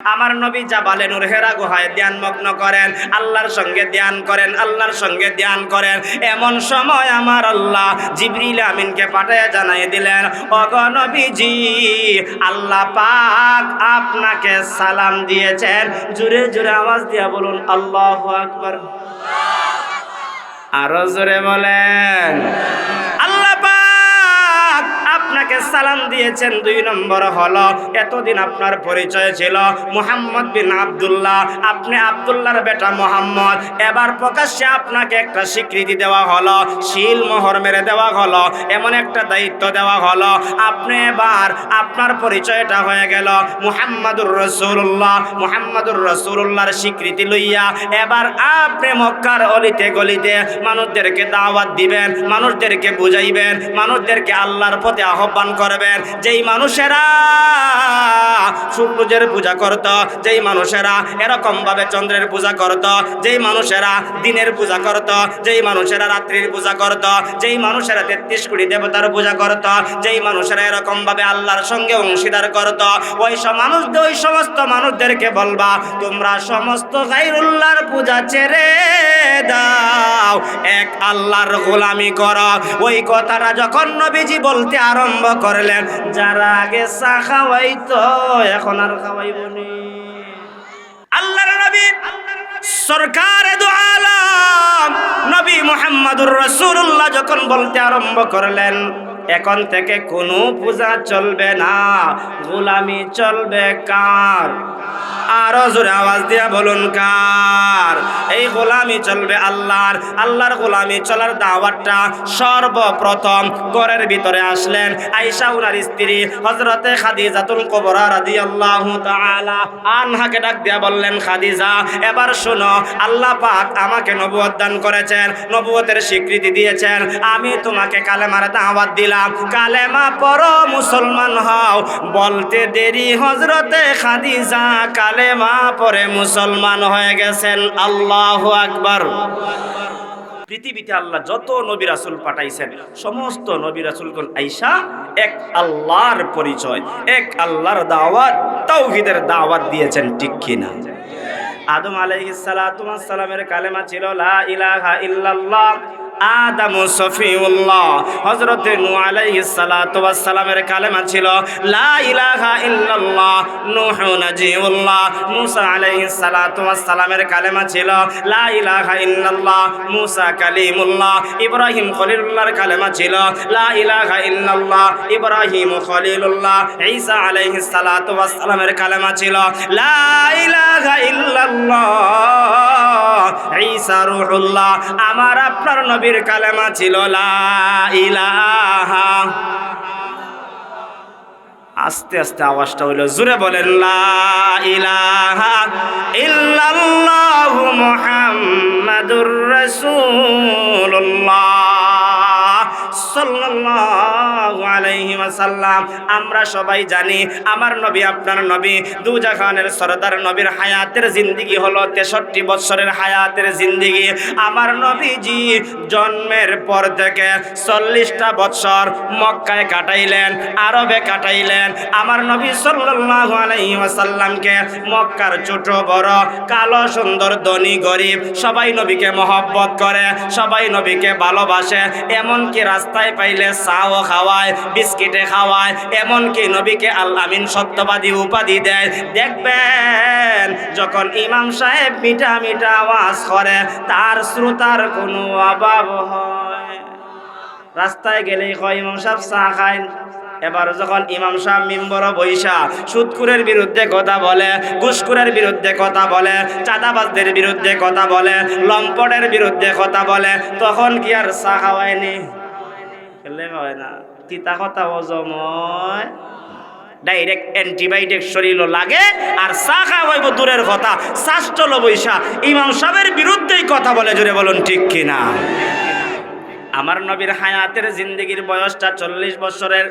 আমার নবী জাবালে নূর হেরা গুহায় ধ্যান মগ্ন করেন, আল্লাহর সঙ্গে ধ্যান করেন, আল্লাহর সঙ্গে ধ্যান করেন। এমন সময় আমার আল্লাহ জিবরিল আমিনকে পাঠায় জানাই দিলেন অগ নবীজি, আল্লাহ পাক আপনাকে সালাম দিয়েছেন। জুড়ে জুড়ে আওয়াজ দিয়া বলুন, আল্লাহ আকবার। আরও জোরে বলেন আপনাকে সালাম দিয়েছেন দুই নম্বর হলো, এতদিন আপনার পরিচয় ছিল মুহাম্মদ বিন আব্দুল্লাহ, আপনি আব্দুল্লাহর বেটা মোহাম্মদ। এবার প্রকাশ্যে আপনাকে একটা স্বীকৃতি দেওয়া হলো, শিল মোহর মেরে দেওয়া হলো, এমন একটা দায়িত্ব দেওয়া হলো। আপনি এবার আপনার পরিচয়টা হয়ে গেল মুহাম্মাদুর রসুল্লাহ মুহাম্মাদুর রসুল্লাহর স্বীকৃতি লইয়া এবার আপনি মক্কার অলিতে গলিতে মানুষদেরকে দাওয়াত দিবেন, মানুষদেরকে বুঝাইবেন, মানুষদেরকে আল্লাহর পথে আহ্বান করবেন, যেই মানুষেরা সূর্যের পূজা করত, যেই মানুষেরা এরকম ভাবে চন্দ্রের পূজা করত, যেই মানুষেরা দিনের পূজা করত, যেই মানুষেরা রাত্রির পূজা করত, যেই মানুষেরা তেত্রিশ কোটি দেবতার পূজা করত, যেই মানুষেরা এরকম ভাবে আল্লাহর সঙ্গে অংশীদার করত, ওই সব মানুষ ওই সমস্ত মানুষদেরকে বলবা, তোমরা সমস্ত গাইরুল্লাহর পূজা ছেড়ে দাও, এক আল্লাহর গোলামি করো। ওই কথাটা যখন নবীজি বলতে আরম্ভ করলেন। যারা আগে চা খাওয়াইতো, এখন আর খাওয়াইবনি আল্লাহর নবী, সরকার নবী মোহাম্মদুর রসুল্লাহ যখন বলতে আরম্ভ করলেন, এখন থেকে কোনো পূজা চলবে না। গোলামি চলবে কার? আরও জোরে আওয়াজ দিয়া বলুন, কার? এই গোলামি চলবে আল্লাহর। আল্লাহর গোলামি চলার দাওয়াতটা সর্বপ্রথম ঘরের ভিতরে আসলেন আয়েশা উনার স্ত্রী, হযরতে খাদিজাতুল কুবরা রাদিয়াল্লাহু তাআলা আনহাকে ডাক দিয়া বললেন, খাদিজা, এবার শোনো, আল্লাহ পাক আমাকে নবুয়ত দান করেছেন, নবুয়তের স্বীকৃতি দিয়েছেন। আমি তোমাকে কালেমার দাওয়াত দিলাম। কালেমা পড়ো, মুসলমান হও। বলতে দেরি হজরতে খাদিজা কালেমা পরে মুসলমান হয়ে গেছেন। আল্লাহ আকবার। পৃথিবীতে আল্লাহ যত নবী রাসুল পাঠাইছেন, সমস্ত নবী রাসুলগণ আইসা এক আল্লাহর পরিচয়, এক আল্লাহর দাওয়াত, তাওহীদের দাওয়াত দিয়েছেন, ঠিক কিনা? আদম আলাইহিস সালামের কালেমা ছিল, লা ইলাহা ইল্লাল্লাহ। আদম সফিউল্লাহ। হযরতে নূহ আলাইহিস সালাতু ওয়াস সালামের কালেমা ছিল, লা ইলাহা ইল্লাল্লাহ, নূহ নাজিউল্লাহ। মূসা আলাইহিস সালাতু ওয়াস সালামের কালেমা ছিল, লা ইলাহা ইল্লাল্লাহ, মূসা কালিমুল্লাহ। ইব্রাহিম খলিলুল্লাহর কালেমা ছিল, লা ইলাহা ইল্লাল্লাহ, ইব্রাহিম খলিলুল্লাহ। ঈসা আলাইহিস সালাতু ওয়াস সালামের কালেমা ছিল, লা ইলাহা ইল্লাল্লাহ। ঈসা রূহুল্লাহ, আমার আপনার নবীর কালেমা ছিল, লা ইলাহা আস্তে আস্তে আওয়াজটা হইল জুড়ে বলেন, লা ইলাহা সাল্লাল্লাহু আলাইহি ওয়াসাল্লাম আমরা সবাই জানি আমার নবী, আপনার নবী দু জাহানের সরদার নবীর হায়াতের জিন্দিগি হলো তেষট্টি বছরের হায়াতের জিন্দিগি। আমার নবীজি জন্মের পর থেকে চল্লিশটা বছর মক্কায় কাটাইলেন, আরবে কাটাইলেন। আমার নবী সাল্লাল্লাহু আলাইহি ওয়াসাল্লামকে মক্কার ছোট, বড়, কালো, সুন্দর, ধনী, গরিব সবাই নবীকে মহব্বত করে, সবাই নবীকে ভালোবাসে। এমনকি রাস্তায় পাইলে চাও খাওয়ায়, বিস্কিটে খাওয়ায় এমনকি নবীকে আল্লাহ আমিন সত্যবাদী উপাধি দেয়। দেখবেন, যখন ইমাম সাহেব মিঠা মিঠা আওয়াজ করে, তার শ্রোতার কোনো অভাব হয়। রাস্তায় গেলেই কয়, ইমাম সাহেব চা খায় এবার যখন ইমাম সাহেব মিম্বর বৈশা সুদকুরের বিরুদ্ধে কথা বলে ঘুষকুরের বিরুদ্ধে কথা বলে, চাঁদাবাজদের বিরুদ্ধে কথা বলে, লম্পটের বিরুদ্ধে কথা বলে, তখন কি আর চা খাওয়ায়নি? খেলে হয় না। তিতা কথা অজময় ডাইরেক্ট অ্যান্টিবায়োটিক শরীরও লাগে আর চা খাওয়াইব দূরের কথা। শ্বাসটল বৈশা। ইমাম সাহেবের বিরুদ্ধেই কথা বলে জুড়ে বলুন ঠিক কিনা? আমার নবীর হায়াতের জিন্দগির বয়সটা চল্লিশ বছরের,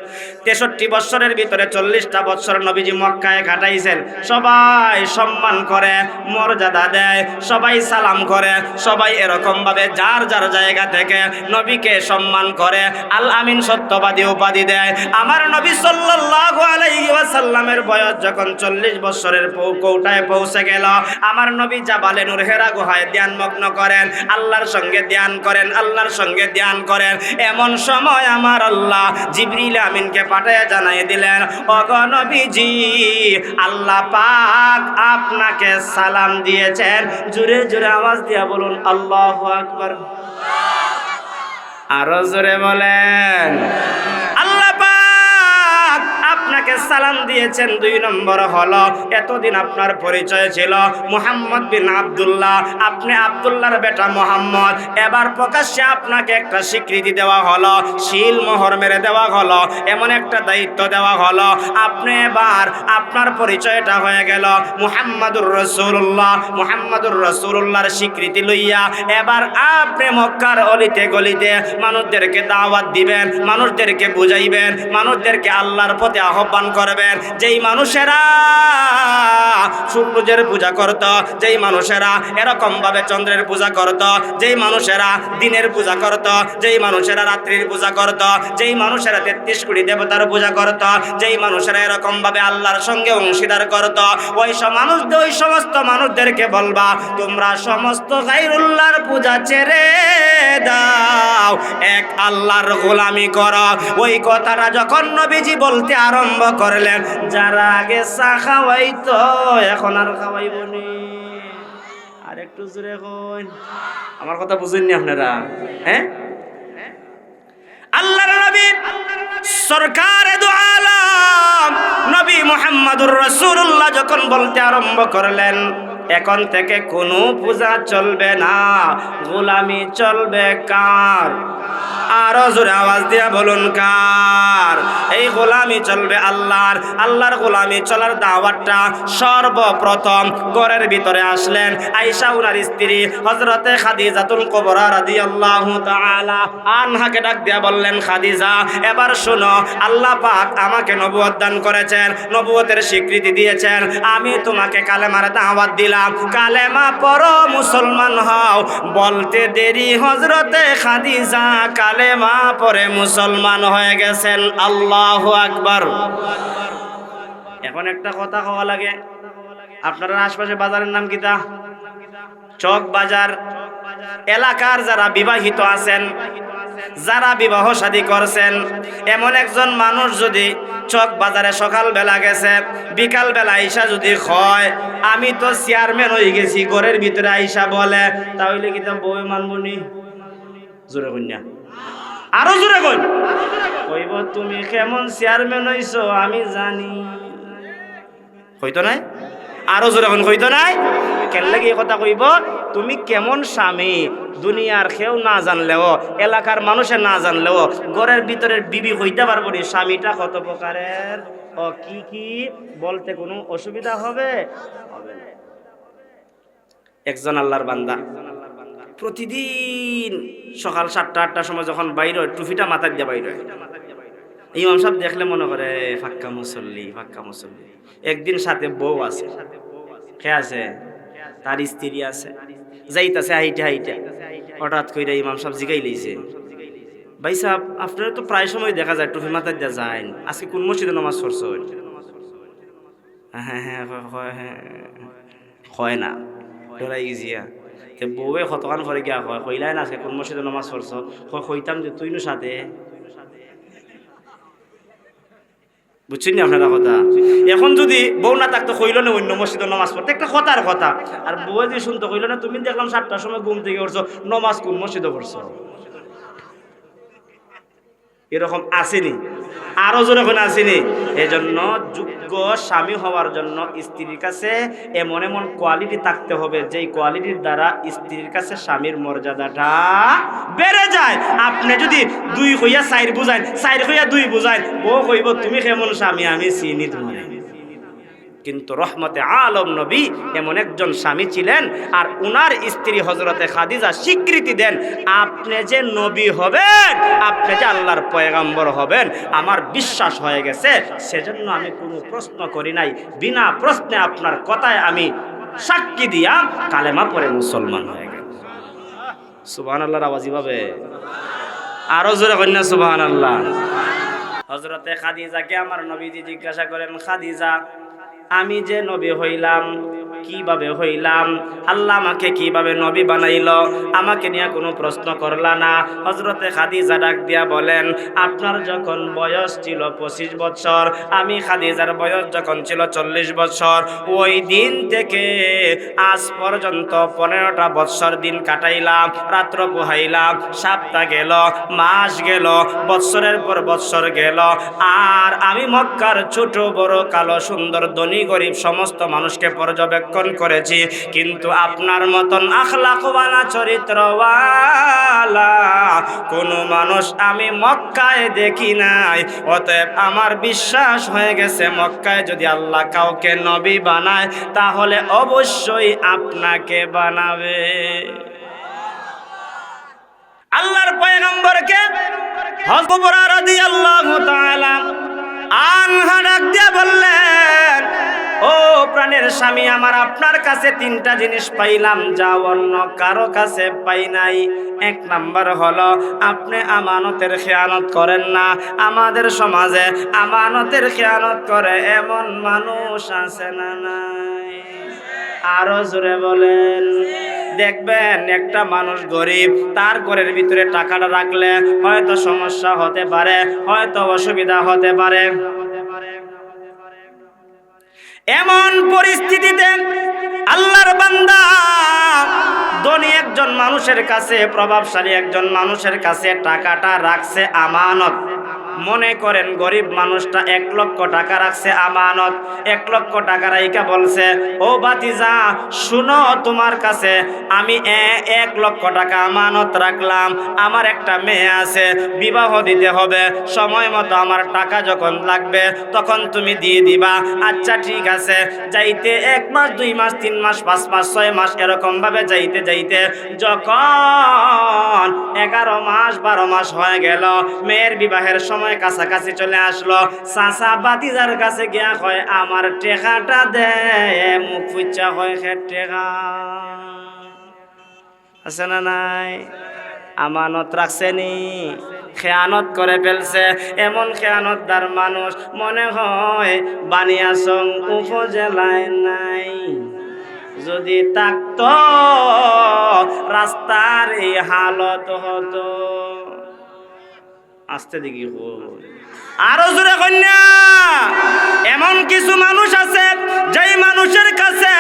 তেষট্টি বছরের ভিতরে চল্লিশটা বছর নবীজি মক্কায় কাটাইছেন সবাই সম্মান করে, মর্যাদা দেয়, সবাই সালাম করে, সবাই এরকমভাবে যার যার জায়গা থেকে নবীকে সম্মান করে, আল আমিন সত্যবাদী উপাধি দেয়। আমার নবী সাল্লাল্লাহু আলাইহি বয়স যখন চল্লিশ বছরের কৌটায় পৌঁছে গেল, আমার নবী জাবালে হেরা গুহায় ধ্যানমগ্ন করেন, আল্লাহর সঙ্গে ধ্যান করেন, আল্লাহর সঙ্গে ধ্যান করেন। এমন সময় আমার আল্লাহ জিবরিল আমিনকে পাঠিয়ে জানাই দিলেন অগণবিজি আল্লাহ পাক আপনাকে সালাম দিয়েছেন। জোরে জোরে আওয়াজ দিয়া বলুন, আল্লাহ আকবার। আরও জোরে বলেন আপনাকে সালাম দিয়েছেন দুই নম্বর হলো, এতদিন আপনার পরিচয় ছিল মুহাম্মদ বিন আবদুল্লাহ, আপনি আব্দুল্লাহর বেটা মোহাম্মদ। এবার প্রকাশ্যে আপনাকে একটা স্বীকৃতি দেওয়া হলো, শিল মোহর মেরে দেওয়া হলো, এমন একটা দায়িত্ব দেওয়া হলো। আপনি এবার আপনার পরিচয়টা হয়ে গেল মুহাম্মাদুর রসুল্লাহ মুহাম্মাদুর রসুল্লাহর স্বীকৃতি লইয়া। এবার আপনি মক্কার অলিতে গলিতে মানুষদেরকে দাওয়াত দিবেন, মানুষদেরকে বুঝাইবেন, মানুষদেরকে আল্লাহর পথে আহ্বান করবেন। যেই মানুষেরা সূর্যের পূজা করত, যেই মানুষেরা এরকম ভাবে চন্দ্রের পূজা করত, যেই মানুষেরা দিনের পূজা করত, যেই মানুষেরা রাত্রির পূজা করত, যেই মানুষেরা তেত্রিশ কোটি দেবতার পূজা করত, যেই মানুষেরা এরকম ভাবে আল্লাহর সঙ্গে অংশীদার করত, ওই সব মানুষ ওই সমস্ত মানুষদেরকে বলবা, তোমরা সমস্ত গাইরুল্লাহর পূজা ছেড়ে দাও, এক আল্লাহর গোলামি কর। ওই কথাটা যখন নবীজি বলতে আরম্ভ করলেন, যারা আগে চা খাওয়াইতো এখন আর খাওয়াইব নি আর একটু জোরে কইন। আমার কথা বুঝেননি আপনারা হ্যাঁ? আল্লাহর নবী সরকার দু আলম, নবী মোহাম্মদুর রাসূলুল্লাহ যখন বলতে আরম্ভ করলেন এখন থেকে কোনো পূজা চলবে না। গোলামি চলবে কার? আরও জোরে আওয়াজ দিয়া বলুন কার? এই গোলামি চলবে আল্লাহর। আল্লাহর গোলামি চলার দাওয়াতটা সর্বপ্রথম ঘরের ভিতরে আসলেন আয়েশা উনার স্ত্রী হযরতে খাদিজাতুল কুবরা রাদিয়াল্লাহু তাআলা আনহাকে ডাক দিয়া বললেন, খাদিজা, এবার শোনো, আল্লাহ পাক আমাকে নবুয়ত দান করেছেন নবুয়তের স্বীকৃতি দিয়েছেন। আমি তোমাকে কালেমার দাওয়াত দিলাম। কালেমা পড়ো, মুসলমান হও। বলতে দেরি হজরতে খাদিজা, কালেমা পরে মুসলমান হয়ে গেছেন। আল্লাহ আকবার। এখন একটা কথা হওয়া লাগে। আপনার আশপাশে বাজারের নাম কিতা চক বাজার এলাকার যারা বিবাহিত আছেন যারা বিবাহ শাদী করছেন, এমন একজন মানুষ যদি চক বাজারে সকাল বেলা গেছে বিকাল বেলা আইসা যদি হয়, আমি তো চেয়ারম্যান হয়ে গেছি, ঘরের ভিতরে আইসা বলে, তাহলে কি বই মানবনি জোরে কন্যা আরও জোরে কই কইব, তুমি কেমন চেয়ারম্যান হইছো? আমি জানি। হইতো নাই? আরও জোরে কোন হইতো নাই? কেনলে কি কথা কইব? তুমি কেমন স্বামী? দুনিয়ার কেউ না জানলেও, এলাকার মানুষে না জানলেও, ঘরের ভিতরের বিবি হইতে পারব নি। স্বামীটা কত প্রকারের? ও, কি কি? বলতে কোনো অসুবিধা হবে। একজন আল্লাহর বান্দা। প্রতিদিন সকাল সাতটা, আটটার সময় যখন বাইর হয় টুফিটা মাথার দিয়ে বাইর হয়। ইমাম সাহেব দেখলে মনে করে ফাক্কা মুসল্লি ফাক্কা মুসল্লি। একদিন সাথে বউ আছে। কে আছে? তার স্ত্রী আছে। যাইতাছে হাইটে হাইটে। হঠাৎ কইরা ইমাম সাহেব জিগাই লইছে। ভাই সাহেব, আপনারা তো প্রায় সময় দেখা যায়, টুফি মাথার দিয়ে যায় আজকে কোন মসজিদে নামাজ পড়ছ? হ্যাঁ হ্যাঁ হয় হ্যাঁ হয় না। ডরাই গেছিয়া বউয়ে কতক্ষণ করে গিয়া হয় কইলাই না আজকে কোন মসজিদে নামাজ পড়ছ? হয় কইতাম যে তুই নো সাথে। বুঝছেন না আপনারা কথা? এখন যদি বউ না থাকতো কইল না অন্য মসজিদে নামাজ পড়তে, একটা কথার কথা। আর বউ যদি শুনতে কইল না, তুমি দেখলাম সাতটার সময় ঘুম থেকে উঠছো, নমাজ কোন মসজিদে পড়ছো? এরকম আসেনি। আরও যেরকম আসেনি। এই জন্য যোগ্য স্বামী হওয়ার জন্য স্ত্রীর কাছে এমন এমন কোয়ালিটি থাকতে হবে, যেই কোয়ালিটির দ্বারা স্ত্রীর কাছে স্বামীর মর্যাদাটা বেড়ে যায়। আপনি যদি দুই হইয়া চাইর বুঝাইন চাইর হইয়া দুই বুঝাইন ও কইব, তুমি কেমন স্বামী? আমি চিনি তোমার। কিন্তু রহমতে আলম নবী এমন একজন স্বামী ছিলেন আর উনার স্ত্রী হজরতে খাদিজা স্বীকৃতি দেন, আপনি যে নবী হবেন, আপনি যে আল্লাহর পয়গাম্বর হবেন, আমার বিশ্বাস হয়ে গেছে। সেজন্য আমি কোনো প্রশ্ন করি নাই। বিনা প্রশ্নে আপনার কথায় আমি সাক্ষী দিয়া কালেমা পরে মুসলমান হয়ে গেল সুবহান আল্লাহর আওয়াজি পাবে আরও জোরে কন্যা সুবহান আল্লাহ হজরতে খাদিজাকে আমার নবীজি জিজ্ঞাসা করেন, খাদিজা আমি যে নবী হইলাম কীভাবে হইলাম? আল্লাহ আমাকে কীভাবে নবী বানাইল? আমাকে নিয়ে কোনো প্রশ্ন করলা না। হজরতে খাদিজা ডাক দিয়া বলেন, আপনার যখন বয়স ছিল পঁচিশ বছর, আমি খাদিজার বয়স যখন ছিল চল্লিশ বছর, ওই দিন থেকে আজ পর্যন্ত পনেরোটা বৎসর দিন কাটাইলাম, রাত্র পোহাইলাম সপ্তাহ গেল, মাস গেল, বৎসরের পর বৎসর গেল। আর আমি মক্কার ছোট, বড়, কালো, সুন্দর, ধনী, গরিব সমস্ত মানুষকে পর্যবেক্ষণ করেছি। কিন্তু আপনার মতন আখলাকওয়ালা চরিত্রওয়ালা কোনো মানুষ আমি মক্কায় দেখি নাই। অতএব আমার বিশ্বাস হয়ে গেছে, মক্কায় যদি আল্লাহ কাউকে নবী বানায়, তাহলে অবশ্যই আপনাকে বানাবে। আল্লাহর পয়গম্বরকে হযরত রাদিয়াল্লাহু তাআলা আনহা ডাক বললেন, ও প্রাণের স্বামী, আমার আপনার কাছে তিনটা জিনিস পাইলাম যা অন্য কারও কাছে পাই নাই। এক নাম্বার হলো, আপনি আমানতের খেয়ানত করেন না। আমাদের সমাজে আমানতের খেয়ানত করে এমন মানুষ আছে না নাই। আরও জোরে বলেন। দেখবেন একটা মানুষ গরিব, তার ঘরের ভিতরে টাকাটা রাখলে হয়তো সমস্যা হতে পারে, হয়তো অসুবিধা হতে পারে। এমন পরিস্থিতিতে আল্লাহর বান্দা ধনী একজন মানুষের কাছে, প্রভাবশালী একজন মানুষের কাছে টাকাটা রাখছে আমানত। মনে করেন গরিব মানুষটা এক লক্ষ টাকা রাখছে আমানত, এক লক্ষ টাকা রাইকা বলছে, ও বাতিজা শুনো তোমার কাছে, আমি এক লক্ষ টাকা আমানত রাখলাম, আমার একটা মেয়ে আছে, বিবাহ দিতে হবে, সময় মতো আমার টাকা যখন লাগবে, তখন তুমি দিয়ে দিবা আচ্ছা ঠিক আছে। যাইতে এক মাস, দুই মাস, তিন মাস, পাঁচ মাস, ছয় মাস, এরকম ভাবে যাইতে যাইতে যখন এগারো মাস, বারো মাস হয়ে গেল, মেয়ের বিবাহের সময় কাছাকাছি চলে আসলো। চাচা বাতিজার কাছে গিয়া হয় আমার টেকাটা দে, মুখ ফুচ্চা হয় সে টেকা। আছে না নাই? আমানত রাখছে নি? খেয়ানত করে ফেলছে। এমন খেয়ানতদার মানুষ মনে হয় বানিয়াসং উপজেলায় নাই। যদি থাকত, রাস্তার এই হালত হতো। আসতে দেখি আরও জোরে কন্যা। এমন কিছু মানুষ আছে, যেই মানুষের কাছে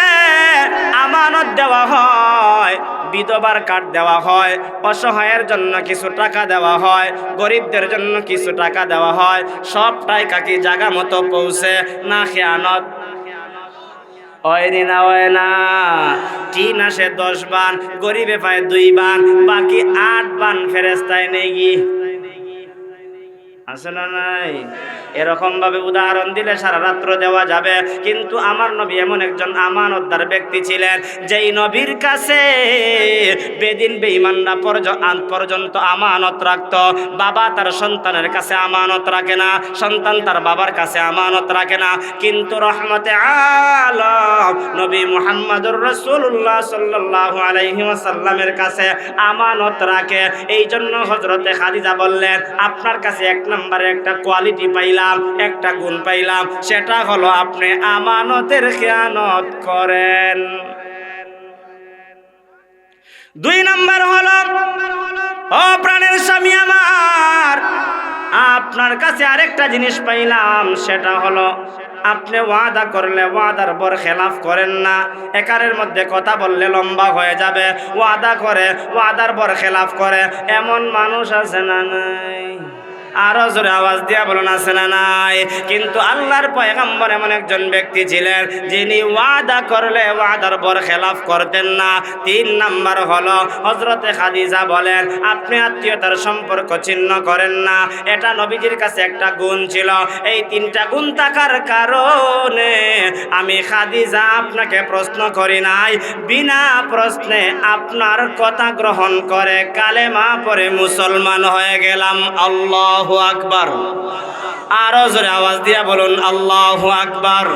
আমানত দেওয়া হয়, বিধবার কার্ড দেওয়া হয়, অসহায়ের জন্য কিছু টাকা দেওয়া হয়, গরিবদের জন্য কিছু টাকা দেওয়া হয় সব টাকা কি জায়গা মতো পৌঁছে, না খেয়ানত। দিন হয় না দশ বান, গরিবে পায় দুই বান, বাকি আট বান ফেরেস্তায় নেই। গি আছে নাই? এরকম ভাবে উদাহরণ দিলে সারা রাত্র দেওয়া যাবে। কিন্তু আমার নবী এমন একজন আমানতদার ব্যক্তি ছিলেন, যেই নবীর কাছে বেদিন বেঈমানরা পর্যন্ত আমানত রাখত। বাবা তার সন্তানের কাছে আমানত রাখে না, সন্তান তার বাবার কাছে আমানত রাখে না। কিন্তু রহমতে আলম নবী মুহাম্মদুর রসুল্লাহ সাল্লাল্লাহু আলাইহি ওয়াসাল্লামের কাছে আমানত রাখে। এই জন্য হজরতে খাদিজা বললেন, আপনার কাছে এক নম্বরে একটা কোয়ালিটি পাইলাম, একটা গুণ পাইলাম, সেটা হলো আপনি আমানতের খেয়ানত করেন। দুই নম্বর হলো, ও প্রাণের স্বামী আমার, আপনার কাছে আরেকটা জিনিস পাইলাম, সেটা হলো, আপনি ওয়াদা করলে ওয়াদার বর খেলাফ করেন না, একারের মধ্যে কথা বললে লম্বা হয়ে যাবে, ওয়াদা করে, ওয়াদার বর খেলাফ করে, এমন মানুষ আছে না নাই? আরও জোরে আওয়াজ দিয়া বলুন, আছে না নাই? কিন্তু আল্লাহর পয়গম্বর এমন একজন ব্যক্তি ছিলেন, যিনি ওয়াদা করলে ওয়াদার পর খেলাফ করতেন না। তিন নাম্বার হলো হজরতে খাদিজা বলেন, আপনি আত্মীয়তার সম্পর্ক ছিন্ন করেন না। এটা নবীজির কাছে একটা গুণ ছিল। এই তিনটা গুণ থাকার কারণে আমি খাদিজা আপনাকে প্রশ্ন করি নাই। বিনা প্রশ্নে আপনার কথা গ্রহণ করে কালেমা পরে মুসলমান হয়ে গেলাম। আল্লাহু আকবার। আরও জোরে আওয়াজ দিয়া বলুন আল্লাহ আকবার।